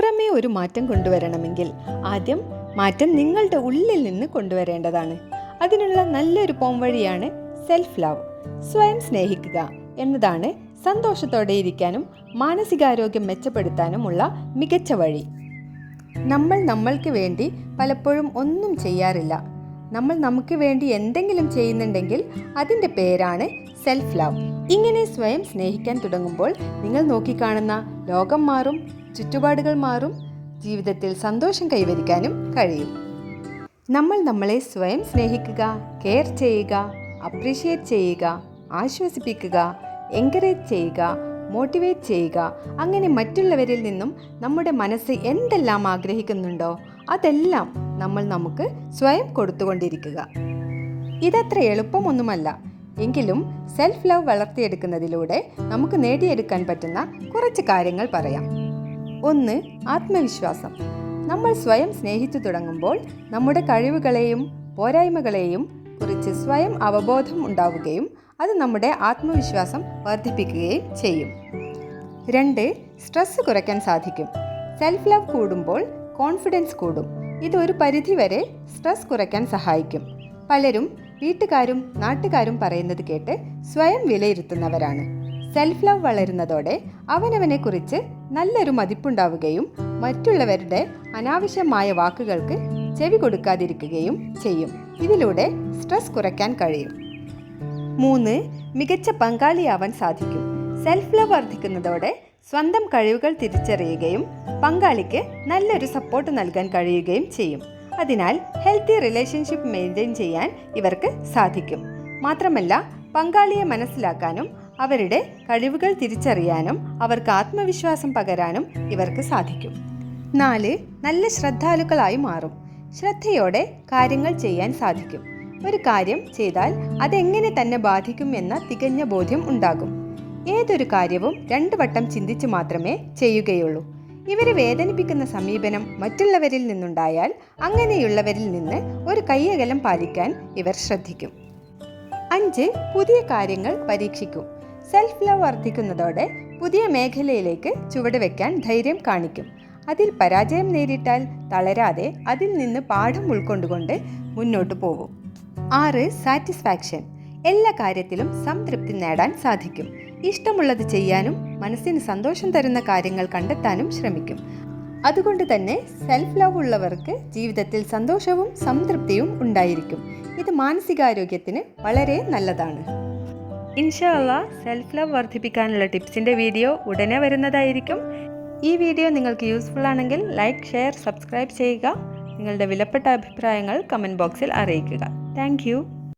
പുറമേ ഒരു മാറ്റം കൊണ്ടുവരണമെങ്കിൽ ആദ്യം മാറ്റം നിങ്ങളുടെ ഉള്ളിൽ നിന്ന് കൊണ്ടുവരേണ്ടതാണ്. അതിനുള്ള നല്ലൊരു പോംവഴിയാണ് സെൽഫ് ലവ് സ്വയം സ്നേഹിക്കുക എന്നതാണ് സന്തോഷത്തോടെ ഇരിക്കാനും മാനസികാരോഗ്യം മെച്ചപ്പെടുത്താനുമുള്ള മികച്ച വഴി. നമ്മൾ നമ്മൾക്ക് വേണ്ടി പലപ്പോഴും ഒന്നും ചെയ്യാറില്ല. നമ്മൾ നമുക്ക് വേണ്ടി എന്തെങ്കിലും ചെയ്യുന്നുണ്ടെങ്കിൽ അതിന്റെ പേരാണ് സെൽഫ് ലവ് ഇങ്ങനെ സ്വയം സ്നേഹിക്കാൻ തുടങ്ങുമ്പോൾ നിങ്ങൾ നോക്കിക്കാണുന്ന ലോകം മാറും ചുറ്റുപാടുകൾ മാറും ജീവിതത്തിൽ സന്തോഷം കൈവരിക്കാനും കഴിയും. നമ്മൾ നമ്മളെ സ്വയം സ്നേഹിക്കുക കെയർ ചെയ്യുക അപ്രീഷിയേറ്റ് ചെയ്യുക ആശ്വസിപ്പിക്കുക എൻകറേജ് ചെയ്യുക മോട്ടിവേറ്റ് ചെയ്യുക. അങ്ങനെ മറ്റുള്ളവരിൽ നിന്നും നമ്മുടെ മനസ്സ് എന്തെല്ലാം ആഗ്രഹിക്കുന്നുണ്ടോ അതെല്ലാം നമ്മൾ നമുക്ക് സ്വയം കൊടുത്തുകൊണ്ടിരിക്കുക. ഇതത്ര എളുപ്പമൊന്നുമല്ല. എങ്കിലും സെൽഫ് ലവ് വളർത്തിയെടുക്കുന്നതിലൂടെ നമുക്ക് നേടിയെടുക്കാൻ പറ്റുന്ന കുറച്ച് കാര്യങ്ങൾ പറയാം. ഒന്ന് ആത്മവിശ്വാസം. നമ്മൾ സ്വയം സ്നേഹിച്ചു തുടങ്ങുമ്പോൾ നമ്മുടെ കഴിവുകളെയും പോരായ്മകളെയും കുറിച്ച് സ്വയം അവബോധം ഉണ്ടാവുകയും അത് നമ്മുടെ ആത്മവിശ്വാസം വർദ്ധിപ്പിക്കുകയും ചെയ്യും. രണ്ട് സ്ട്രെസ് കുറയ്ക്കാൻ സാധിക്കും. സെൽഫ് ലവ് കൂടുമ്പോൾ കോൺഫിഡൻസ് കൂടും. ഇത് ഒരു പരിധിവരെ സ്ട്രെസ് കുറയ്ക്കാൻ സഹായിക്കും. പലരും വീട്ടുകാരും നാട്ടുകാരും പറയുന്നത് കേട്ട് സ്വയം വിലയിരുത്തുന്നവരാണ്. സെൽഫ് ലവ് വളരുന്നതോടെ അവനവനെ കുറിച്ച് നല്ലൊരു മതിപ്പുണ്ടാവുകയും മറ്റുള്ളവരുടെ അനാവശ്യമായ വാക്കുകൾക്ക് ചെവി കൊടുക്കാതിരിക്കുകയും ചെയ്യും. ഇതിലൂടെ സ്ട്രെസ് കുറയ്ക്കാൻ കഴിയും. മൂന്ന് മികച്ച പങ്കാളിയാവാൻ സാധിക്കും. സെൽഫ് ലവ് വർദ്ധിക്കുന്നതോടെ സ്വന്തം കഴിവുകൾ തിരിച്ചറിയുകയും പങ്കാളിക്ക് നല്ലൊരു സപ്പോർട്ട് നൽകാൻ കഴിയുകയും ചെയ്യും. അതിനാൽ ഹെൽത്തി റിലേഷൻഷിപ്പ് മെയിന്റെയിൻ ചെയ്യാൻ ഇവർക്ക് സാധിക്കും. മാത്രമല്ല പങ്കാളിയെ മനസ്സിലാക്കാനും അവരുടെ കഴിവുകൾ തിരിച്ചറിയാനും അവർക്ക് ആത്മവിശ്വാസം പകരാനും ഇവർക്ക് സാധിക്കും. നാല് നല്ല ശ്രദ്ധാലുക്കളായി മാറും. ശ്രദ്ധയോടെ കാര്യങ്ങൾ ചെയ്യാൻ സാധിക്കും. ഒരു കാര്യം ചെയ്താൽ അതെങ്ങനെ തന്നെ ബാധിക്കും എന്ന തികഞ്ഞ ബോധ്യം ഉണ്ടാകും. ഏതൊരു കാര്യവും രണ്ടു വട്ടം ചിന്തിച്ചു മാത്രമേ ചെയ്യുകയുള്ളൂ. ഇവരെ വേദനിപ്പിക്കുന്ന സമീപനം മറ്റുള്ളവരിൽ നിന്നുണ്ടായാൽ അങ്ങനെയുള്ളവരിൽ നിന്ന് ഒരു കയ്യകലം പാലിക്കാൻ ഇവർ ശ്രദ്ധിക്കും. അഞ്ച് പുതിയ കാര്യങ്ങൾ പരീക്ഷിക്കും. സെൽഫ് ലവ് വർദ്ധിക്കുന്നതോടെ പുതിയ മേഖലയിലേക്ക് ചുവട് ചുവടുവെക്കാൻ ധൈര്യം കാണിക്കും. അതിൽ പരാജയം നേരിട്ടാൽ തളരാതെ അതിൽ നിന്ന് പാഠം ഉൾക്കൊണ്ടുകൊണ്ട് മുന്നോട്ട് പോകും. ആറ് സാറ്റിസ്ഫാക്ഷൻ എല്ലാ കാര്യത്തിലും സംതൃപ്തി നേടാൻ സാധിക്കും. ഇഷ്ടമുള്ളത് ചെയ്യാനും മനസ്സിന് സന്തോഷം തരുന്ന കാര്യങ്ങൾ കണ്ടെത്താനും ശ്രമിക്കും. അതുകൊണ്ട് തന്നെ സെൽഫ് ലവ് ഉള്ളവർക്ക് ജീവിതത്തിൽ സന്തോഷവും സംതൃപ്തിയും ഉണ്ടായിരിക്കും. ഇത് മാനസികാരോഗ്യത്തിന് വളരെ നല്ലതാണ്. ഇൻഷാല്ല സെൽഫ് ലവ് വർദ്ധിപ്പിക്കാനുള്ള ടിപ്സിന്റെ വീഡിയോ ഉടനെ വരുന്നതായിരിക്കും. ഈ വീഡിയോ നിങ്ങൾക്ക് യൂസ്ഫുൾ ആണെങ്കിൽ ലൈക്ക് ഷെയർ സബ്സ്ക്രൈബ് ചെയ്യുക. നിങ്ങളുടെ വിലപ്പെട്ട അഭിപ്രായങ്ങൾ കമന്റ് ബോക്സിൽ അറിയിക്കുക. താങ്ക്